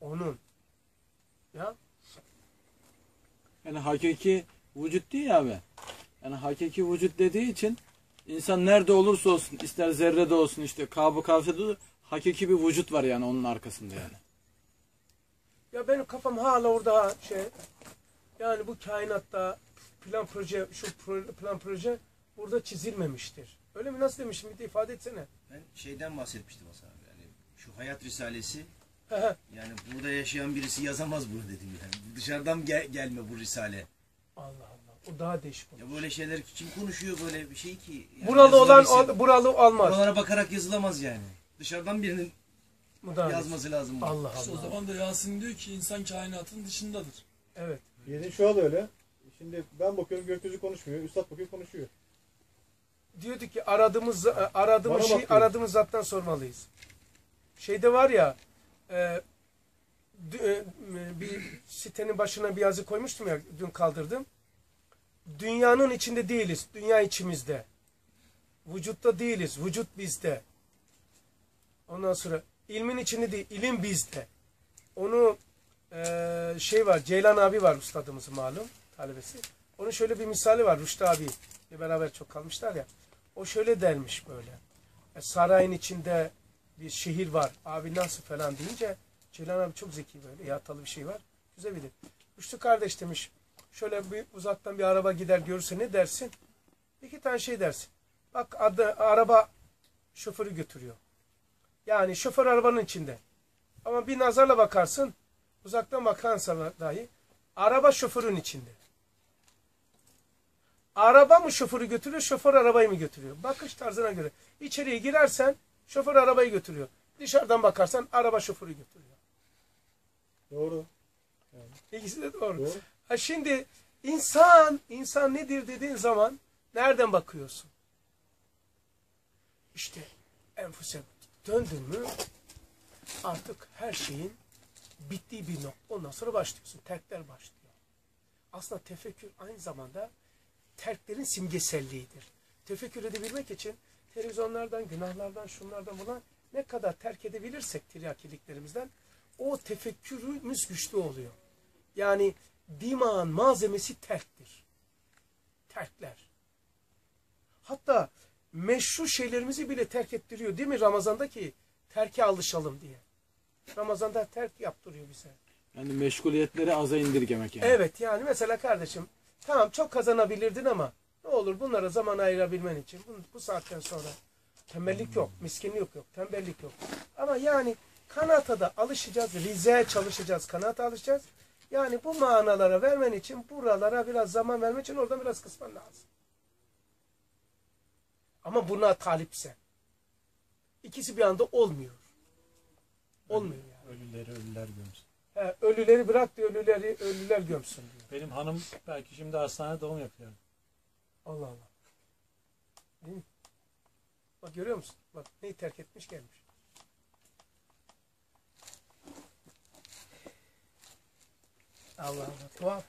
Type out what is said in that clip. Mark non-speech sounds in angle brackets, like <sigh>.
Onun. Ya Yani hakiki vücut değil ya abi. Yani hakiki vücut dediği için insan nerede olursa olsun ister zerrede olsun işte kabı kavsede de hakiki bir vücut var yani onun arkasında yani. Ya benim kafam hala orada şey. Yani bu kainatta plan proje, şu plan proje burada çizilmemiştir. Öyle mi? Nasıl demişim? Bir de ifade etsene. Ben şeyden bahsetmiştim abi. Yani şu hayat risalesi <laughs> Yani burada yaşayan birisi yazamaz bunu dedim yani. Dışarıdan gel- gelme bu risale. Allah Allah. O daha değişik olur. Ya böyle şeyler kim konuşuyor böyle bir şey ki? Yani Buralı olan yazılabilse- al- buralı almaz. Buralara bakarak yazılamaz yani. Dışarıdan birinin değişik. yazması lazım. Allah İşte o Allah. zaman da Yasin diyor ki insan kainatın dışındadır. Evet. Yeni şu an öyle. Şimdi ben bakıyorum gökyüzü konuşmuyor. Üstad bakıyor konuşuyor. Diyordu ki aradığımız aradığımız Bana şey bakıyor. aradığımız zattan sormalıyız. Şeyde var ya e, dü- e, bir sitenin başına bir yazı koymuştum ya dün kaldırdım. Dünyanın içinde değiliz. Dünya içimizde. Vücutta değiliz. Vücut bizde. Ondan sonra ilmin içinde değil. ilim bizde. Onu e, şey var. Ceylan abi var ustadımızın malum talebesi. Onun şöyle bir misali var. Rüştü abi beraber çok kalmışlar ya. O şöyle dermiş böyle. E, sarayın içinde bir şehir var. Abi nasıl falan deyince Ceylan abi çok zeki böyle. Yatalı bir şey var. Güzel bilir. Rüştü kardeş demiş. Şöyle bir uzaktan bir araba gider görürse ne dersin? İki tane şey dersin. Bak adı, araba şoförü götürüyor. Yani şoför arabanın içinde. Ama bir nazarla bakarsın. Uzaktan bakarsan dahi araba şoförün içinde. Araba mı şoförü götürüyor, şoför arabayı mı götürüyor? Bakış tarzına göre. İçeriye girersen şoför arabayı götürüyor. Dışarıdan bakarsan araba şoförü götürüyor. Doğru. İkisi de doğru. Doğru. Ha şimdi insan, insan nedir dediğin zaman nereden bakıyorsun? İşte enfuse döndün mü artık her şeyin bittiği bir nokta. Ondan sonra başlıyorsun. Terkler başlıyor. Aslında tefekkür aynı zamanda terklerin simgeselliğidir. Tefekkür edebilmek için televizyonlardan, günahlardan, şunlardan buna ne kadar terk edebilirsek tiryakiliklerimizden o tefekkürümüz güçlü oluyor. Yani dimağın malzemesi terktir. Terkler. Hatta meşru şeylerimizi bile terk ettiriyor değil mi Ramazan'daki terke alışalım diye. Ramazan'da terk yaptırıyor bize. Yani meşguliyetleri aza indirgemek yani. Evet yani mesela kardeşim tamam çok kazanabilirdin ama ne olur bunlara zaman ayırabilmen için bu, bu saatten sonra tembellik yok, miskinlik yok, tembellik yok. Ama yani kanata da alışacağız, rizeye çalışacağız, kanata alışacağız. Yani bu manalara vermen için buralara biraz zaman vermen için oradan biraz kısman lazım. Ama buna talipse. İkisi bir anda olmuyor. Olmuyor yani. Ölüleri ölüler gömsün. He, ölüleri bırak diyor, ölüleri ölüler gömsün diyor. Benim hanım belki şimdi hastanede doğum yapıyor. Allah Allah. Değil mi? Bak görüyor musun? Bak neyi terk etmiş gelmiş. Allah Allah. Tuhaf.